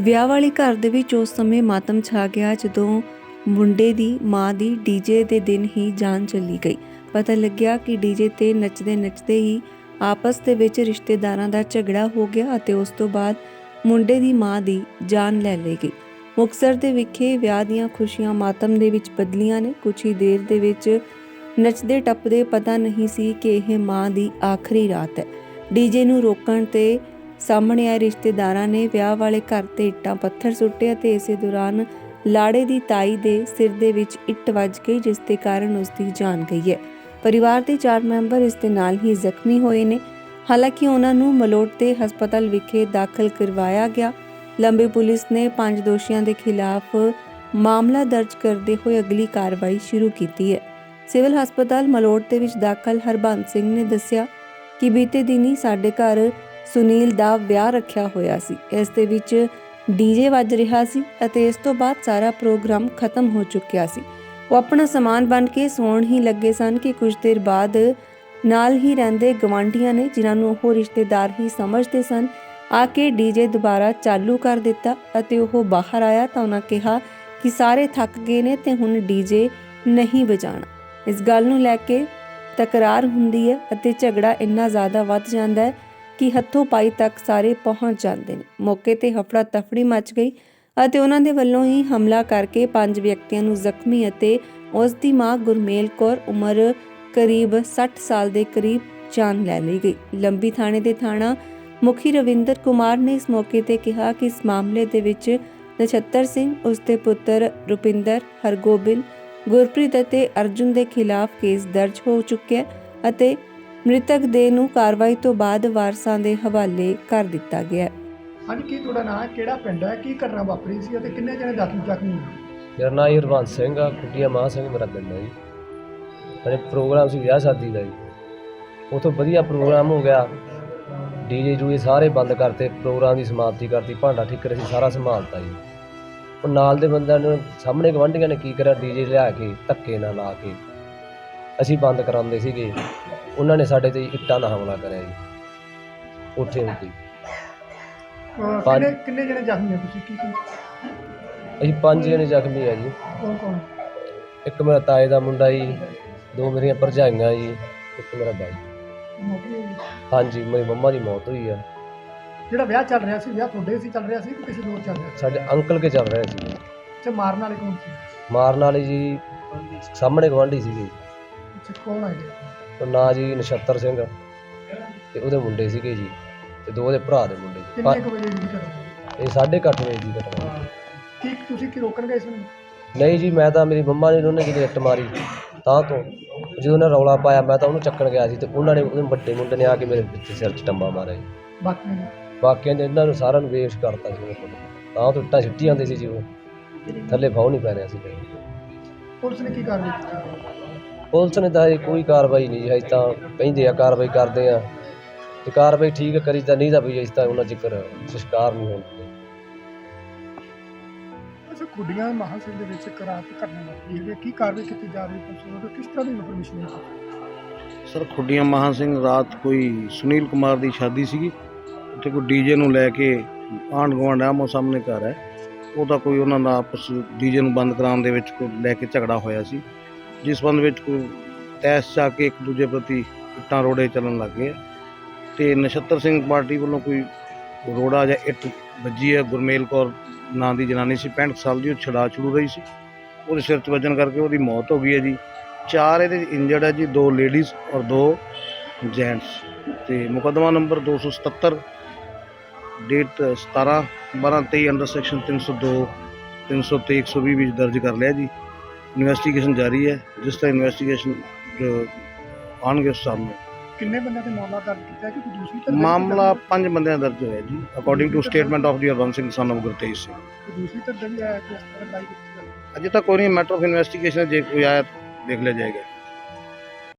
ਵਿਆਹ ਵਾਲੇ ਘਰ ਦੇ ਵਿੱਚ ਉਸ ਸਮੇਂ ਮਾਤਮ ਛਾ ਗਿਆ ਜਦੋਂ ਮੁੰਡੇ ਦੀ ਮਾਂ ਦੀ ਡੀਜੇ ਦੇ ਦਿਨ ਹੀ ਜਾਨ ਚਲੀ ਗਈ। ਪਤਾ ਲੱਗਿਆ ਕਿ ਡੀਜੇ ਤੇ ਨੱਚਦੇ ਨੱਚਦੇ ਹੀ ਆਪਸ ਦੇ ਵਿੱਚ ਰਿਸ਼ਤੇਦਾਰਾਂ ਦਾ ਝਗੜਾ ਹੋ ਗਿਆ ਅਤੇ ਉਸ ਤੋਂ ਬਾਅਦ ਮੁੰਡੇ ਦੀ ਮਾਂ ਦੀ ਜਾਨ ਲੈ ਲਈ ਗਈ। ਮੁਕਤਸਰ ਦੇ ਵਿਖੇ ਵਿਆਹ ਦੀਆਂ ਖੁਸ਼ੀਆਂ ਮਾਤਮ ਦੇ ਵਿੱਚ ਬਦਲੀਆਂ ਨੇ। ਕੁਝ ਹੀ ਦੇਰ ਦੇ ਵਿੱਚ ਨੱਚਦੇ ਟੱਪਦੇ ਪਤਾ ਨਹੀਂ ਸੀ ਕਿ ਇਹ ਮਾਂ ਦੀ ਆਖਰੀ ਰਾਤ ਹੈ। ਡੀਜੇ ਨੂੰ ਰੋਕਣ ਤੇ ਸਾਹਮਣੇ ਆਏ ਰਿਸ਼ਤੇਦਾਰਾਂ ਨੇ ਵਿਆਹ ਵਾਲੇ ਘਰ ਤੇ ਇੱਟਾਂ, ਪੱਥਰ ਸੁੱਟੇ ਅਤੇ ਇਸੇ ਦੌਰਾਨ ਲਾੜੇ ਦੀ ਤਾਈ ਦੇ ਸਿਰ ਦੇ ਵਿੱਚ ਇੱਟ ਵੱਜ ਗਈ, ਜਿਸ ਦੇ ਕਾਰਨ ਉਸ ਦੀ ਜਾਨ ਗਈ ਹੈ। ਪਰਿਵਾਰ ਦੇ ਚਾਰ ਮੈਂਬਰ ਇਸ ਦੇ ਨਾਲ ਹੀ ਜ਼ਖਮੀ ਹੋਏ ਨੇ। ਹਾਲਾਂਕਿ ਉਹਨਾਂ ਨੂੰ ਮਲੋਟ ਦੇ ਹਸਪਤਾਲ ਵਿਖੇ ਦਾਖਲ ਕਰਵਾਇਆ ਗਿਆ। ਲੰਬੇ ਪੁਲਿਸ ਨੇ ਪੰਜ ਦੋਸ਼ੀਆਂ ਦੇ ਖਿਲਾਫ ਮਾਮਲਾ ਦਰਜ ਕਰਦੇ ਹੋਏ ਅਗਲੀ ਕਾਰਵਾਈ ਸ਼ੁਰੂ ਕੀਤੀ ਹੈ। ਸਿਵਲ ਹਸਪਤਾਲ ਮਲੋਟ ਦੇ ਵਿੱਚ ਦਾਖਲ ਹਰਬੰਸ ਸਿੰਘ ਨੇ ਦੱਸਿਆ ਕਿ ਬੀਤੇ ਦਿਨੀ ਸਾਡੇ ਘਰ ਸੁਨੀਲ ਦਾ ਵਿਆਹ ਰੱਖਿਆ ਹੋਇਆ ਸੀ। ਇਸ ਦੇ ਵਿੱਚ ਡੀਜੇ ਵੱਜ ਰਿਹਾ ਸੀ ਅਤੇ ਇਸ ਤੋਂ ਬਾਅਦ ਸਾਰਾ ਪ੍ਰੋਗਰਾਮ ਖਤਮ ਹੋ ਚੁੱਕਿਆ ਸੀ। ਉਹ ਆਪਣਾ ਸਮਾਨ ਬਣ ਕੇ ਸੌਣ ਹੀ ਲੱਗੇ ਸਨ ਕਿ ਕੁਝ ਦੇਰ ਬਾਅਦ ਨਾਲ ਹੀ ਰਹਿੰਦੇ ਗਵਾਂਢੀਆਂ ਨੇ, ਜਿਨ੍ਹਾਂ ਨੂੰ ਉਹ ਰਿਸ਼ਤੇਦਾਰ ਹੀ ਸਮਝਦੇ ਸਨ, ਆ ਕੇ ਡੀਜੇ ਦੁਬਾਰਾ ਚਾਲੂ ਕਰ ਦਿੱਤਾ ਅਤੇ ਉਹ ਬਾਹਰ ਆਇਆ ਤਾਂ ਉਹਨਾਂ ਕਿਹਾ ਕਿ ਸਾਰੇ ਥੱਕ ਗਏ ਨੇ ਤੇ ਹੁਣ ਡੀਜੇ ਨਹੀਂ ਵਜਾਣਾ। ਇਸ ਗੱਲ ਨੂੰ ਲੈ ਕੇ ਤਕਰਾਰ ਹੁੰਦੀ ਹੈ ਅਤੇ ਝਗੜਾ ਇੰਨਾ ਜ਼ਿਆਦਾ ਵੱਧ ਜਾਂਦਾ ਹੈ ਕਿ ਹੱਥੋਂ ਪਾਈ ਤੱਕ ਸਾਰੇ ਪਹੁੰਚ ਜਾਂਦੇ ਨੇ। ਮੌਕੇ ਤੇ ਹਫੜਾ ਤਫੜੀ ਮਚ ਗਈ ਅਤੇ ਉਹਨਾਂ ਦੇ ਵੱਲੋਂ ਹੀ ਹਮਲਾ ਕਰਕੇ ਪੰਜ ਵਿਅਕਤੀਆਂ ਨੂੰ ਜ਼ਖਮੀ ਅਤੇ ਉਸ ਦੀ ਮਾਂ ਗੁਰਮੇਲ ਕੌਰ ਉਮਰ ਕਰੀਬ 60 ਸਾਲ ਦੇ ਕਰੀਬ ਜਾਨ ਲੈ ਲਈ ਗਈ। ਲੰਬੀ ਥਾਣੇ ਦੇ ਥਾਣਾ ਮੁਖੀ ਰਵਿੰਦਰ ਕੁਮਾਰ ਨੇ ਇਸ ਮੌਕੇ ਤੇ ਕਿਹਾ ਕਿ ਇਸ ਮਾਮਲੇ ਦੇ ਵਿੱਚ ਨਛੱਤਰ ਸਿੰਘ, ਉਸ ਦੇ ਪੁੱਤਰ ਰੁਪਿੰਦਰ ਹਰਗੋਬਿਲ ਗੁਰਪ੍ਰੀਤ ਅਤੇ ਅਰਜੁਨ ਦੇ ਖਿਲਾਫ ਕੇਸ ਦਰਜ ਹੋ ਚੁੱਕਿਆ ਅਤੇ ਮ੍ਰਿਤਕ ਦੇ ਨੂੰ ਕਾਰਵਾਈ ਤੋਂ ਬਾਅਦ ਵਾਰਸਾਂ ਦੇ ਹਵਾਲੇ ਕਰ ਦਿੱਤਾ ਗਿਆ। ਹੈ ਹਾਂਜੀ ਕੀ ਤੁਹਾਡਾ ਨਾਮ ਹੈ? ਕਿਹੜਾ ਪਿੰਡ ਹੈ? ਕੀ ਘਟਨਾ ਵਾਪਰੀ ਸੀ ਅਤੇ ਕਿੰਨੇ ਜਣੇ ਜ਼ਖਮੀ ਜ਼ਖਮੀ ਹੋਏ? ਮੇਰਾ ਨਾਂ ਜੀ ਸਿੰਘ ਆ ਕੁੱਟੀਆ ਮਾਂ ਸਿੰਘ ਮੇਰਾ ਪਿੰਡ ਹੈ ਜੀ। ਪ੍ਰੋਗਰਾਮ ਸੀ ਵਿਆਹ ਸ਼ਾਦੀ ਦਾ ਜੀ। ਉਥੋਂ ਵਧੀਆ ਪ੍ਰੋਗਰਾਮ ਹੋ ਗਿਆ। ਡੀਜੇ ਜੂਏ ਸਾਰੇ ਬੰਦ ਕਰਤੇ ਪ੍ਰੋਗਰਾਮ ਦੀ ਸਮਾਪਤੀ ਕਰਤੀ ਭਾਂਡਾ ਠੀਕਰ ਅਸੀਂ ਸਾਰਾ ਸੰਭਾਲਤਾ ਜੀ। ਉਹ ਨਾਲ ਦੇ ਬੰਦਿਆਂ ਨੇ ਸਾਹਮਣੇ ਗਵਾਂਢੀਆਂ ਨੇ ਕੀ ਕਰਿਆ ਡੀਜੇ ਲਿਆ ਕੇ ਧੱਕੇ ਨਾਲ ਲਾ ਕੇ। ਅਸੀਂ ਬੰਦ ਕਰਾਉਂਦੇ ਸੀਗੇ ਉਹਨਾਂ ਨੇ ਸਾਡੇ ਤੇ ਇੱਟਾਂ ਦਾ ਹਮਲਾ ਕਰਿਆ ਜੀ ਉੱਥੇ ਉੱਤੇ ਅਹ ਪੰਜ। ਕਿੰਨੇ ਜਣੇ ਜ਼ਖਮੀ ਹੋ ਤੁਸੀਂ? ਕੀ ਕੀ? ਅਸੀਂ ਪੰਜ ਜਣੇ ਜ਼ਖਮੀ ਆ ਜੀ। ਕੌਣ ਕੌਣ? ਇੱਕ ਮੇਰਾ ਤਾਏ ਦਾ ਮੁੰਡਾ ਜੀ ਦੋ ਮੇਰੀਆਂ ਭਰਜਾਈਆਂ ਜੀ ਇੱਕ ਮੇਰਾ ਬਾਈ। ਮੌਕੇ ਤੇ ਹਾਂਜੀ ਮੇਰੀ ਮੰਮਾ ਦੀ ਮੌਤ ਹੋਈ ਆ। ਜਿਹੜਾ ਵਿਆਹ ਚੱਲ ਰਿਹਾ ਸੀ ਵਿਆਹ ਤੁਹਾਡੇ ਸੀ ਚੱਲ ਰਿਹਾ ਸੀ ਕਿ ਕਿਸੇ ਹੋਰ ਚੱਲ ਰਿਹਾ ਸੀ? ਸਾਡੇ ਅੰਕਲ ਕੇ ਚੱਲ ਰਹੇ ਸੀ। ਅੱਛਾ ਮਾਰਨ ਵਾਲੇ ਕੌਣ ਸੀ? ਮਾਰਨ ਵਾਲੇ ਜੀ ਸਾਹਮਣੇ ਗਵਾਂਢੀ ਸੀਗੇ। ਅੱਛਾ ਕੌਣ ਆਏ ਉਹ ਨਾਂ ਜੀ ਨਛੱਤਰ ਸਿੰਘ ਤੇ ਉਹਦੇ ਮੁੰਡੇ ਸੀਗੇ ਜੀ ਤੇ ਦੋ ਉਹਦੇ ਭਰਾ ਦੇ ਮੁੰਡੇ ਕਿੰਨੇ ਪਾ- ਕੁ ਵਜੇ ਦੀ ਘਟਨਾ ਇਹ ਵਜੇ ਦੀ ਘਟਨਾ ਕੀ ਤੁਸੀਂ ਕੀ ਰੋਕਣ ਗਏ ਸੀ? ਨਹੀਂ ਜੀ ਮੈਂ ਤਾਂ ਮੇਰੀ ਮੰਮਾ ਨੇ ਉਹਨੇ ਜਦੋਂ ਇੱਟ ਮਾਰੀ ਤਾਂ ਤੋਂ ਜਦੋਂ ਉਹਨੇ ਰੌਲਾ ਪਾਇਆ ਮੈਂ ਤਾਂ ਉਹਨੂੰ ਚੱਕਣ ਗਿਆ ਸੀ ਤੇ ਉਹਨਾਂ ਨੇ ਉਹਦੇ ਵੱਡੇ ਮੁੰਡੇ ਨੇ ਆ ਕੇ ਮੇਰੇ ਵਿੱਚ ਸਿਰ 'ਚ ਟੰਬਾ ਮਾਰਿਆ ਜੀ। ਬਾਕੀਆਂ ਨੇ? ਬਾਕੀਆਂ ਦੇ ਇਹਨਾਂ ਨੂੰ ਸਾਰਿਆਂ ਨੂੰ ਵੇਸ਼ ਕਰਤਾ ਸੀ ਉਹਨੇ ਕੋਲ। ਤਾਂ ਤੋਂ ਇੱਟਾਂ ਸਿੱਟੀ ਜਾਂਦੇ ਸੀ ਜੀ ਉਹ। ਥੱਲੇ ਫਾਉ ਨਹੀਂ ਪੈ ਰਿਹਾ ਸੀ। ਪੁਲਿਸ ਨੇ ਕੀ ਕਾਰਵਾਈ ਕੀਤੀ? ਪੁਲਿਸ ਨੇ ਤਾਂ ਹਜੇ ਕੋਈ ਕਾਰਵਾਈ ਨਹੀਂ ਹਜੇ ਤਾਂ ਕਹਿੰਦੇ ਆ ਕਾਰਵਾਈ ਕਰਦੇ ਆ। ਤੇ ਕਾਰਵਾਈ ਠੀਕ ਕਰੀ ਤਾਂ ਨਹੀਂ ਤਾਂ ਵੀ ਇਸ ਤਾਂ ਉਹਨਾਂ ਜ਼ਿਕਰ ਸ਼ਿਕਾਰ ਨਹੀਂ ਹੋਣ ਅੱਛਾ ਕੁੜੀਆਂ ਮਹਾਂ ਸਿੰਘ ਦੇ ਵਿੱਚ ਕਰਾਤ ਘਟਨਾ ਵਾਪਰੀ ਹੈ। ਕੀ ਕਾਰਵਾਈ ਕੀਤੀ ਜਾ ਰਹੀ ਹੈ ਪੁਲਿਸ ਵੱਲੋਂ? ਤੇ ਕਿਸ ਤਰ੍ਹਾਂ ਦੀ ਇਨਫੋਰਮੇਸ਼ਨ ਹੈ? ਸਰ ਖੁੱਡੀਆਂ ਮਹਾਂ ਸਿੰਘ ਰਾਤ ਕੋਈ ਸੁਨੀਲ ਕੁਮਾਰ ਦੀ ਸ਼ਾਦੀ ਸੀਗੀ। ਉੱਥੇ ਕੋਈ ਡੀਜੇ ਨੂੰ ਲੈ ਕੇ ਆਂਢ ਗੁਆਂਢ ਆਮੋ ਸਾਹਮਣੇ ਘਰ ਹੈ। ਉਹਦਾ ਕੋਈ ਉਹਨਾਂ ਦਾ ਆਪਸ ਡੀਜੇ ਨੂੰ ਬੰਦ ਕਰਾਉਣ ਦੇ ਵਿੱਚ ਕੋਈ ਲੈ ਕੇ ਝਗੜਾ ਹੋਇਆ ਸੀ। ਜਿਸ ਸੰਬੰਧ ਵਿੱਚ ਕੋਈ ਤੈਸ ਜਾ ਕੇ ਇੱਕ ਦੂਜੇ ਪ੍ਰਤੀ ਇੱਟਾਂ ਰੋੜੇ ਚੱਲਣ ਲੱਗ ਗਏ ਤੇ ਨਛੱਤਰ ਸਿੰਘ ਪਾਰਟੀ ਵੱਲੋਂ ਕੋਈ ਰੋੜਾ ਜਾਂ ਇੱਟ ਵੱਜੀ ਹੈ? ਗੁਰਮੇਲ ਕੌਰ ਨਾਂ ਦੀ ਜਨਾਨੀ ਸੀ 65 ਸਾਲ ਦੀ, ਉਹ ਛੜਾ ਛੁੜੂ ਰਹੀ ਸੀ। ਉਹਦੇ ਸਿਰ 'ਚ ਵੱਜਣ ਕਰਕੇ ਉਹਦੀ ਮੌਤ ਹੋ ਗਈ ਹੈ ਜੀ। ਚਾਰ ਇਹਦੇ ਇੰਜਰਡ ਹੈ ਜੀ, ਦੋ ਲੇਡੀਜ਼ ਔਰ ਦੋ ਜੈਂਟਸ ਤੇ ਮੁਕੱਦਮਾ ਨੰਬਰ 277 ਡੇਟ 17 12 23 ਅੰਡਰ ਸੈਕਸ਼ਨ 302 323 120 ਵਿੱਚ ਦਰਜ ਕਰ ਲਿਆ ਜੀ। ਇਨਵੈਸਟੀਗੇਸ਼ਨ ਜਾਰੀ ਹੈ ਜਿਸ ਤਰ੍ਹਾਂ ਇਨਵੈਸਟੀਗੇਸ਼ਨ ਜੋ ਆਉਣਗੇ ਉਸ ਸਾਹਮਣੇ ਕਿੰਨੇ ਬੰਦਿਆਂ ਤੇ ਮਾਮਲਾ ਦਰਜ ਕੀਤਾ ਕਿ ਕੋਈ ਦੂਸਰੀ ਦਾ ਮਾਮਲਾ ਪੰਜ ਬੰਦਿਆਂ ਦਾ ਦਰਜ ਹੋਇਆ ਜੀ according to statement of the Harbans Singh son of Gurtej Singh ਦੂਸਰੀ ਦਾ ਵੀ ਆਇਆ ਕਿ ਇਸ ਤਰ੍ਹਾਂ ਕੀਤੀ ਅਜੇ ਤੱਕ ਕੋਈ ਨਹੀਂ ਮੈਟਰ ਆਫ ਇਨਵੈਸਟੀਗੇਸ਼ਨ ਜੇ ਕੋਈ ਆਇਆ ਤਾਂ ਦੇਖ ਲਿਆ ਜਾਏਗਾ।